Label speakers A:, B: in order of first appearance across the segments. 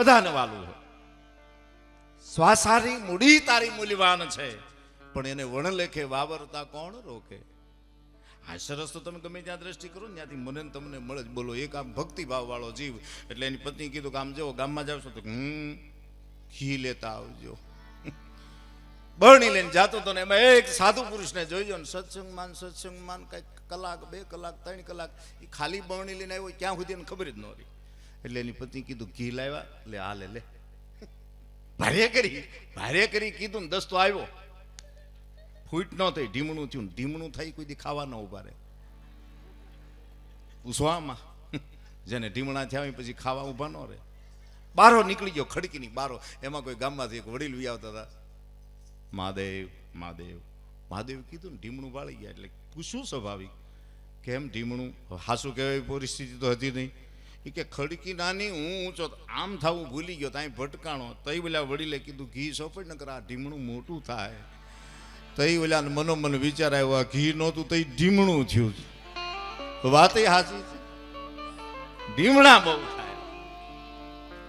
A: બધાને વાલું હોય. શ્વાસારી મૂડી તારી મૂલ્યવાન છે. પણ એને વણલેખે વાવરતા કોણ રોકે? આ સરસ તો તમે ગમે ત્યાં દ્રષ્ટિ કરો ને, ત્યાંથી મને તમને મળે જ. બોલો, એક આમ ભક્તિભાવ વાળો જીવ. એટલે એની પત્ની કીધું કે આમ જવો ગામમાં જાવ છો તો હમ, ઘી લેતા આવજો. બરણી લઈને જાતો તો ને એમાં એક સાધુ પુરુષને જોઈજો ને સત્સંગ માન કંઈક કલાક, બે કલાક, ત્રણ કલાક. એ ખાલી બરણી લઈને આવ્યો ક્યાં સુધી એને ખબર જ ન રહી. એટલે એની પત્ની કીધું, ઘી લાવ્યા? એટલે આ લે લે. ભારે કરી ભારે કરી કીધું ને દસ્તો આવ્યો. ફૂટ ન થઈ, ઢીમણું થયું ઢીમણું થઈ કોઈ દી ખાવા ન ઊભા રહે. પૂછવામાં જેને ઢીમણા થયા પછી ખાવા ઊભા ન રહે. બારો નીકળી ગયો, ખડકીની બારો. એમાં કોઈ ગામમાંથી એક વડીલ વી આવતા હતા. મહાદેવ મહાદેવ. મહાદેવ કીધું ને ઢીમણું વાળી ગયા, એટલે પૂછવું સ્વાભાવિક. કેમ ઢીમણું? હાસુ કહેવાય પરિસ્થિતિ તો હતી નહીં. એ કે ખડકી નાની, હું ઊંચો આમ થવું ભૂલી ગયો, ત્યાં ભટકાણો. તઈ પેલા વડીલે કીધું, ઘી સોંપડ નકર કર આ ઢીમણું મોટું થાય. તઈ ઓલા મનોમન વિચાર આવ્યો, આ ઘી નહોતું, તઈ ઢીમણું થયું વાતે સાચી છે. ઢીમણા બહુ થાય.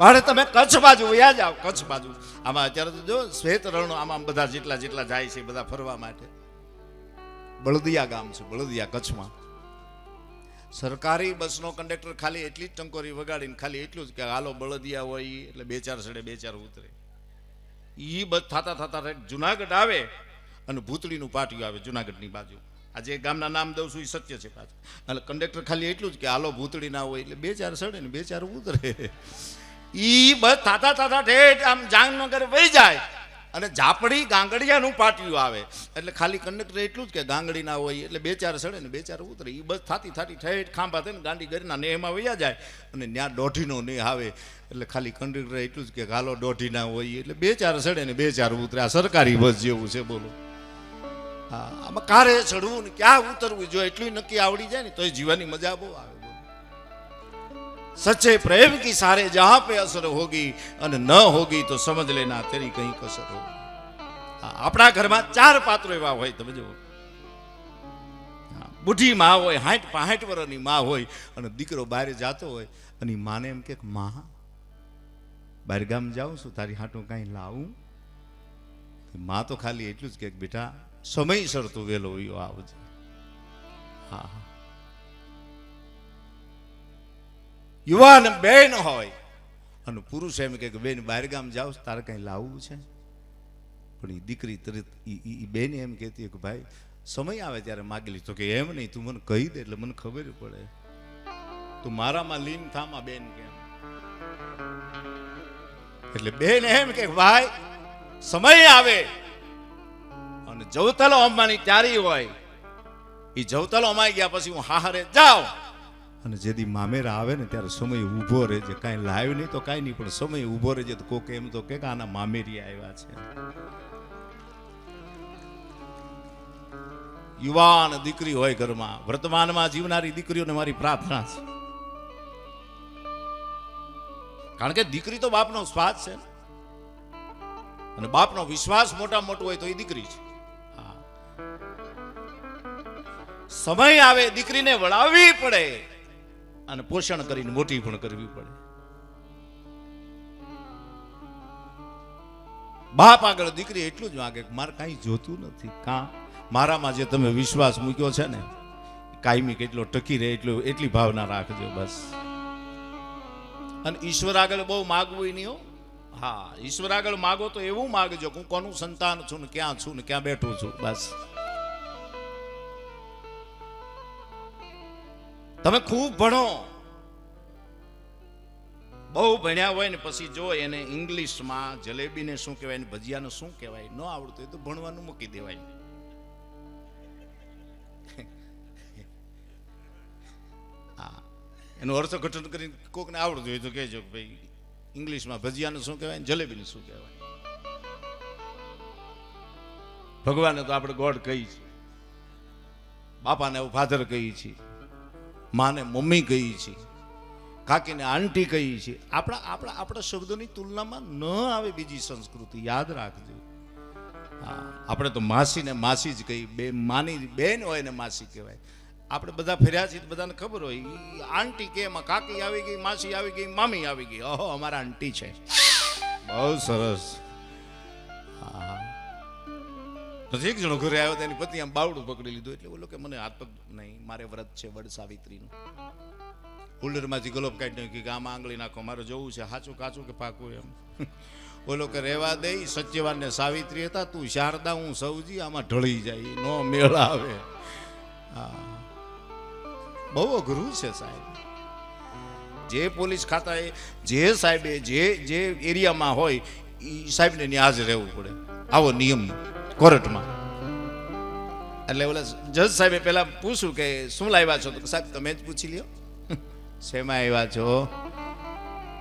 A: મારે તમે કચ્છ બાજુ વ્યા જાઓ કચ્છ બાજુ. આમાં અત્યારે તો જો, શ્વેત રણો આમાં બધા જેટલા જેટલા જાય છે, બધા ફરવા માટે. બળદિયા ગામ છે, બળદિયા કચ્છમાં. સરકારી બસનો કંડક્ટર ખાલી એટલી જ ટંકોરી વગાડીને ખાલી એટલું જ કે હાલો બળદિયા હોય એટલે બે ચાર સડે બે ચાર ઉતરે. એ બસ થતા થતા જુનાગઢ આવે અને ભૂતળીનું પાટિયું આવે જુનાગઢની બાજુ. આજે ગામના નામ દઉં છું એ સત્ય છે પાછું. એટલે કંડક્ટર ખાલી એટલું જ કે હાલો ભૂતળી ના હોય એટલે બે ચાર સડે ને બે ચાર ઉતરે. એ બસ થાતા થાતા ઠેઠ આમ જામનગર વહી જાય. અને ઝાપડી ગાંગડિયાનું પાટિયું આવે. એટલે ખાલી કંડક્ટર એટલું જ કે ગાંગડી ના હોય, એટલે બે ચાર સડે ને બે ચાર ઉતરે. એ બસ થાતી થાતી ઠેઠ ખાંભા થઈને ગાંડી ગરીના નેહમાં વૈયા જાય અને ત્યાં દોઢીનો નહીં આવે. એટલે ખાલી કંડક્ટર એટલું જ કે ગાલો દોઢી ના હોય, એટલે બે ચાર સડે ને બે ચાર ઉતરે. આ સરકારી બસ જેવું છે, બોલો. હા, આમાં કારે ચડવું ને ક્યાં ઉતરવું? જો એટલું નક્કી આવડી જાય ને તો જીવવાની મજા બહુ આવે. सच्चे પ્રેમ કી સારે જહા પે અસર હોગી અને ન હોગી તો સમજ લેના તેરી કઈ કસર હો આપણા ઘરમાં ચાર પાત્રો એવા હોય તમે જો બુઢી મા હોય હાઠ પાઠ વર્ષની મા હોય અને દીકરો બહાર જાતો હોય અને માને એમ કે માં બહાર ગામ જાઉં છું તારી હાટું કાંઈ લાવું મા તો ખાલી એટલું જ કે, બેટા, સમયસર તું વહેલો આવ્યો આવજે. હા હા યુવાન બેન હોય. અને પુરુષ એમ કે બેન બહાર ગામ જાઓ, તારે કઈ લાવવું છે? પણ એ દીકરી તરત એ બેન એમ કહેતી કે ભાઈ, સમય આવે ત્યારે માગી લીધો કે એમ નહીં, તું મને કહી દે એટલે મને ખબર પડે. તું મારામાં લીન થામાં બેન કેમ એટલે બેન એમ કે ભાઈ, સમય આવે. અને જવતલો અંબાની ત્યારી હોય. એ જવતલો અમાઈ ગયા પછી હું હાહરે જાઉં. અને જેદી મામેરા આવે ને ત્યારે સમય ઊભો રહેજે. કાંઈ લાવ્યો નહીં તો કાંઈ નહીં, પણ સમય ઊભો રહે છે તો કોક એમ તો કે આના મામેરી આવ્યા છે. યુવાન દીકરી હોય ઘરમાં, વર્તમાનમાં જીવનારી દીકરીઓને મારી પ્રાર્થના છે. કારણ કે દીકરી તો બાપનો સ્વાદ છે અને બાપનો વિશ્વાસ મોટા મોટો હોય તો એ દીકરી છે. સમય આવે, દીકરીને વળાવવી પડે. અને પોષણ કરીને મોટી પણ કરવી પડે. બાપ આગળ દીકરી એટલું જ માગે મારે કાંઈ જોતું નથી. કા? મારામાં જે તમે વિશ્વાસ મૂક્યો છે ને, કાયમી કેટલો ટકી રહે એટલો, એટલી ભાવના રાખજો બસ. અને ઈશ્વર આગળ બહુ માગવું નહીં હો. હા, ઈશ્વર આગળ માગો તો એવું માગજો હું કોનું સંતાન છું ને ક્યાં છું ને ક્યાં બેઠું છું, બસ. તમે ખૂબ ભણો. બહુ ભણ્યા હોય ને પછી જો એને ઇંગ્લિશમાં જલેબીને શું કહેવાય ને ભજીયાને શું કહેવાય, ન આવડતું તો ભણવાનું મૂકી દેવાય. એનું અર્થઘટન કરીને કોકને આવડતું હોય તો કહેજો કે ભાઈ, ઇંગ્લિશમાં ભજીયાને શું કહેવાય જલેબીને શું કહેવાય? ભગવાને તો આપણે ગોડ કહી છે. બાપાને ફાધર કહી છીએ માને મમ્મી કહી છે, કાકીને આંટી કહી છે. આપણા આપણા આપણા શબ્દોની તુલનામાં ન આવે બીજી સંસ્કૃતિ, યાદ રાખજો. આપણે તો માસીને માસી જ કહી બે માની, બેન હોય ને માસી કહેવાય. આપણે બધા ફેર્યા છીએ બધાને ખબર હોય આંટી કે, એમાં કાકી આવી ગઈ, માસી આવી ગઈ, મામી આવી ગઈ. ઓહો, અમારા આંટી છે. બહુ સરસ. હા. એક જણો ઘરે આવ્યો તેની પત્ની આમ બાવડું પકડી લીધું. એટલે બોલો કે મને હાથ પગ નહીં, મારે વ્રત છે વડ સાવિત્રીનું. હોલ્ડરમાંથી ગલોબ કાઢી નાખ્યું કે આમાં આંગળી નાખો, મારે જોવું છે સાચું કાચું કે પાકું એમ. બોલો કે રહેવા દે, ઈ સત્યવાન ને સાવિત્રી હતા, તું શારદા, હું સૌજી, આમાં ઢળી જાય નો મેળ આવે. હા. બહુ અઘરું છે સાહેબ. જે પોલીસ ખાતાએ જે સાહેબે, જે જે એરિયામાં હોય એ સાહેબને ત્યાં હાજર રહેવું પડે. આવો નિયમ. કોર્ટમાં. એટલે ઓલા જજ સાહેબે પહેલા પૂછ્યું કે શું લાવ્યા છો? તો સાહેબ, તમે જ પૂછી લ્યો. શેમાં આવ્યા છો?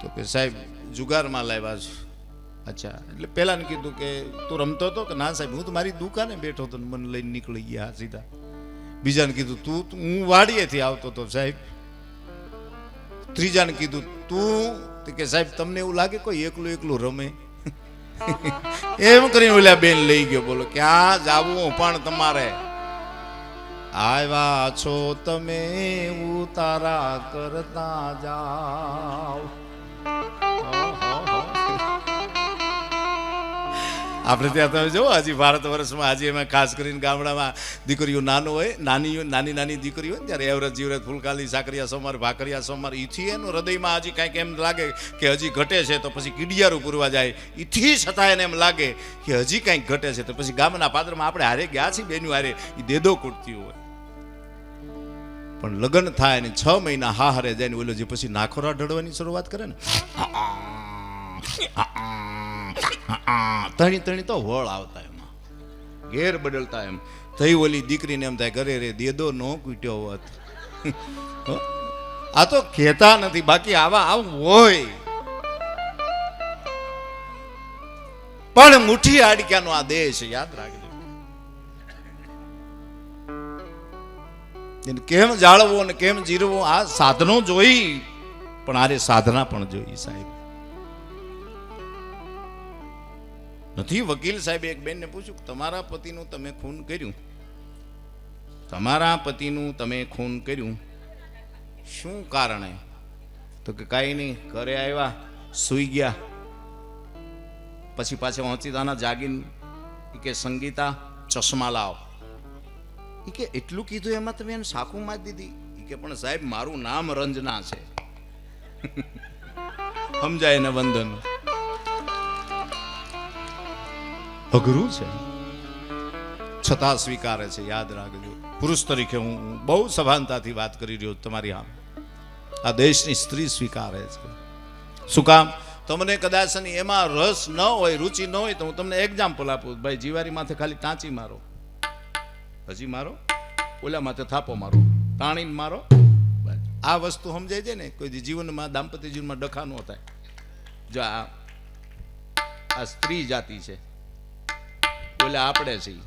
A: તો કે સાહેબ, જુગારમાં લાવ્યા છો. અચ્છા, એટલે પહેલાને કીધું કે તું રમતો હતો કે ના સાહેબ, હું તો મારી દુકાને બેઠો હતો મને લઈને નીકળી ગયા સીધા. બીજાને કીધું, તું હું વાડીએથી આવતો હતો સાહેબ. ત્રીજાને કીધું તો કે સાહેબ, તમને એવું લાગે કોઈ એકલું એકલું રમે? એમ કરીને ઓલા બેન લઈ ગયો, બોલો ક્યાં જાવું પણ તમારે. આવ્યા છો તમે, ઉતારા કરતા જાઓ. આપણે ત્યાં તમે જુઓ, હજી ભારત વર્ષમાં હજી અમે ખાસ કરીને ગામડામાં દીકરીઓ નાનું હોય નાની નાની નાની દીકરીઓ હોય ત્યારે એવરેજ જીવરેજ ફૂલકાલી, સાકરિયા સોમવાર, ભાકરિયા સોમવાર, ઈથી એનું હૃદયમાં હજી કાંઈક એમ લાગે કે હજી ઘટે છે, તો પછી કીડિયારું પૂરવા જાય. ઈથી છતાં એને એમ લાગે કે હજી કાંઈક ઘટે છે, તો પછી ગામના પાત્રમાં આપણે હારે ગયા છીએ બેનું હારે એ દેદો કૂટતી હોય. પણ લગ્ન થાય ને છ મહિના હા હારે જાય ને ઓલો જે પછી નાખોરા ઢળવાની શરૂઆત કરે ને તણી તણી તો વળ આવતા એમાં. ઘેર બદલતા એમ. થઈ ઓલી દીકરીને એમ થાય, ઘરે રે દેદો નો કૂટ્યો હોત. આ તો કહેતા નથી, બાકી આવા આવું હોય. પણ મુઠ્ઠી આડક્યાનો આ દેશ યાદ રાખજો. કેમ જાળવો ને કેમ જીરવો આ સાધનો જોઈ, પણ આરે સાધના પણ જોઈ, સાહેબ. નથી, વકીલ સાહેબ, એક બેનને પૂછ્યું કે તમારા પતિનું તમે ખૂન કર્યું? તમારા પતિનું તમે ખૂન કર્યું. શું કારણે? તો કે કાંઈ નહીં, ઘરે આવ્યા, સૂઈ ગયા. પછી પાછા વાંચીદાના જાગીન કે સંગીતા, ચશ્મા લાવ. ઈ કે, એટલું કીધું એમાં તમે એને સાખું માં દીધી? એ કે, પણ સાહેબ, મારું નામ રંજના છે. સમજાય એને વંદન? અઘરું છે. છતાં સ્વીકારે છે, યાદ રાખજો. પુરુષ તરીકે હું બહુ સભાનતાથી વાત કરી રહ્યો તમારી આમ આ દેશની સ્ત્રી સ્વીકારે છે. શું કામ? તમને કદાચ એમાં રસ ન હોય, રુચિ ન હોય, તો હું તમને એક્ઝામ્પલ આપું. ભાઈ, જીવારી માથે ખાલી ટાંચી મારો. હજી મારો? ઓલા માથે થાપો મારો. તાણીને મારો. આ વસ્તુ સમજાય છે ને, કોઈ જીવનમાં, દાંપત્ય જીવનમાં ડખા ન થાય. જો આ આ સ્ત્રી જાતિ છે. ઓલા આપણે છીએ.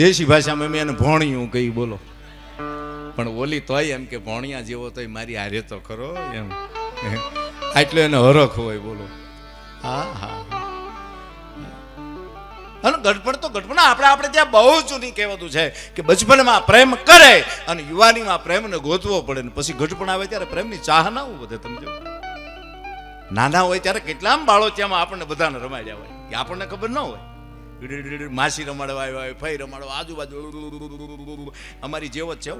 A: દેશી ભાષામાં મેં એને ભોણિયું કહી બોલો. પણ ઓલી તોય એમ કે ભોણિયા જેવો તોય મારી હારે તો ખરો એમ. આટલો એને હરખ હોય બોલો. હા હા અને ગઢપણ તો ગઢપણ. આપણે આપણે ત્યાં બહુ જૂની કહેવાતું છે કે બચપનમાં પ્રેમ કરે અને યુવાનીમાં પ્રેમને ગોતવો પડે ને પછી ગઢપણ આવે ત્યારે પ્રેમની ચાહના વધે, તમે જો નાના હોય ત્યારે કેટલા બાળો ત્યાંમાં આપણને બધાને રમાડ્યા હોય. કે આપણને ખબર ન હોય. માસી રમાડવા આવ્યા હોય, ફઈ રમાડવા, આજુબાજુ અમારી જેવો છે.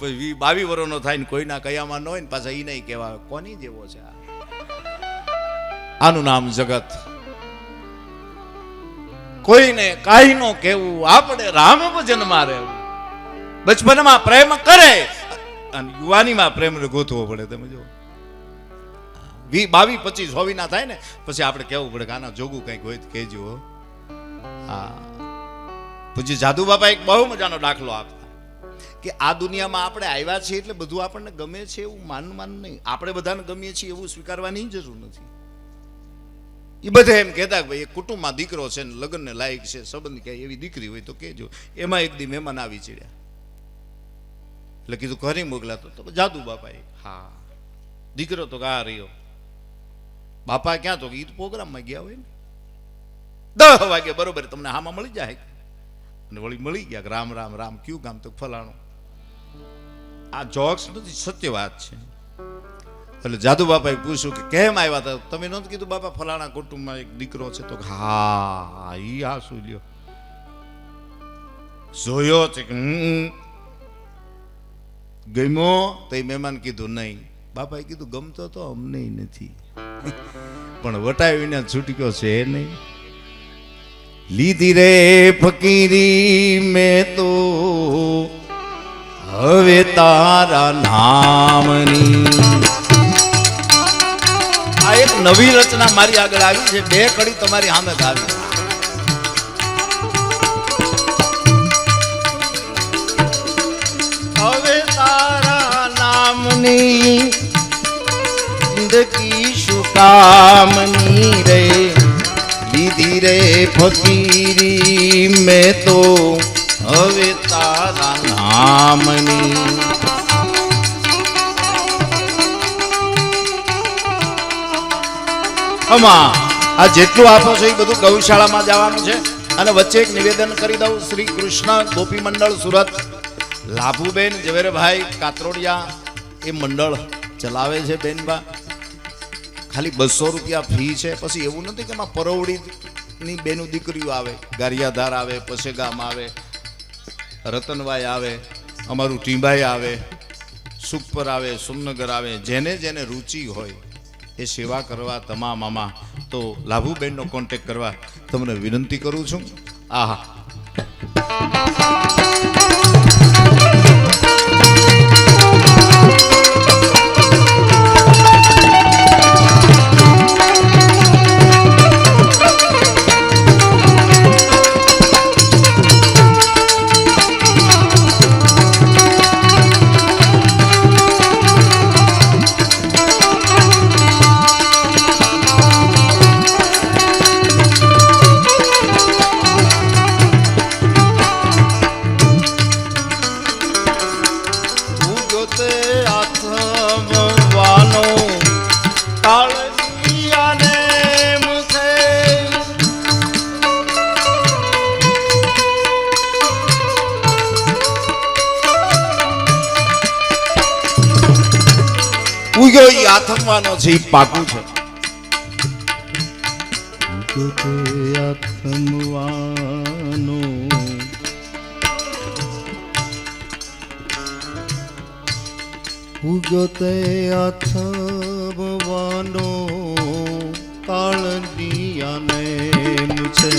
A: પછી બાવી વર્ષનો થાય ને કોઈના કયામાં ન હોય ને પાછા એ નહીં કહેવાય કોની જેવો છે આનું નામ જગત. કોઈને કાંઈ નો કહેવું. આપણે રામ ભજનમાં રહેવું. બચપનમાં પ્રેમ કરે. અને યુવાનીમાં પ્રેમ ગોતવો પડે તમે જો વી બાવી, પચીસ હોવી ના થાય ને, પછી આપણે કહેવું પડે કે આના જોગું કંઈક હોય કહેજો હા. પછી જાદુ બાપા એક બહુ મજાનો દાખલો આપતા. કે આ દુનિયામાં આપણે આવ્યા છીએ એટલે બધું આપણને ગમે છે એવું માન માન નહીં. આપણે બધાને ગમીએ છીએ એવું સ્વીકારવાની જરૂર નથી. એ બધા એમ કહેતા કે ભાઈ, એક કુટુંબમાં દીકરો છે ને લગ્નને લાયક છે, સંબંધ ક્યાંય એવી દીકરી હોય તો કહેજો. એમાં એક દી મહેમાન આવી ચડ્યા. એટલે કીધું ઘરે મોકલાતો તો જાદુ બાપા હા. દીકરો તો આ રહ્યો. બાપા ક્યાં તો ઈ તો પ્રોગ્રામમાં ગયા હોય ને. દસ વાગે બરોબર તમને હામાં મળી જાય. અને વળી મળી ગયા કે રામ રામ રામ કયું ગામ તો ફલાણું. આ જોક્સ નથી સત્ય વાત છે. એટલે જાદુ બાપાએ પૂછ્યું કે કેમ આવ્યા હતા? તમે નહોતું કીધું બાપા ફલાણા કુટુંબમાં એક દીકરો છે? તો હા ઈ હા શું લ્યો. જોયો છે કે. ગમ્યો? તો એ મહેમાન કીધું, નહીં. બાપાએ કીધું, ગમતો તો અમને નથી. પણ વટાવીને છૂટક્યો છે નહીં. લીધી રે ફકીરી મેં તો. હવે તારા નામની. આ એક નવી રચના મારી આગળ આવી છે. બે કડી તમારી સામે આવી. નામની જિંદગી શું કામની રે લીધી રે ફકીરી મેં તો હવે તારા નામની આમાં આ જેટલું આપો છો એ બધું ગૌશાળામાં જવાનું છે અને વચ્ચે એક નિવેદન કરી દઉં. શ્રી કૃષ્ણ ગોપી મંડળ સુરત. લાભુબેન ઝવેરભાઈ કાતરોડિયા એ મંડળ ચલાવે છે બેનબા ખાલી બસો રૂપિયા ફી છે, પછી એવું નથી કે એમાં પરવડીની બેનું દીકરીઓ આવે, ગારિયાધાર આવે પસેગામ આવે રતનભાઈ આવે, અમારું ટીંબાઈ આવે સુખપર આવે, સુમનગર આવે, જેને જેને રુચિ હોય એ સેવા કરવા તમામ આમાં. તો લાભુબેનનો કોન્ટેક કરવા તમને વિનંતી કરું છું. આહા. ઈ આથમવાનો છે ઈ પાકું છે ઉગ્યો તે આથમવાનો ઉગ્યો તે અથવાનો કાળદિયાને છે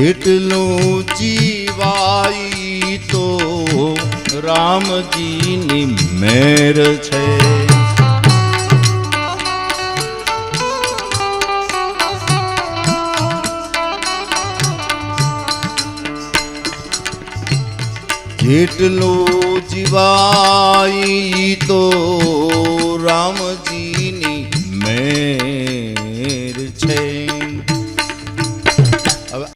A: જેટલું જીવાઈ તો રામજીની મેર છે. જેટલું જીવાઈ તો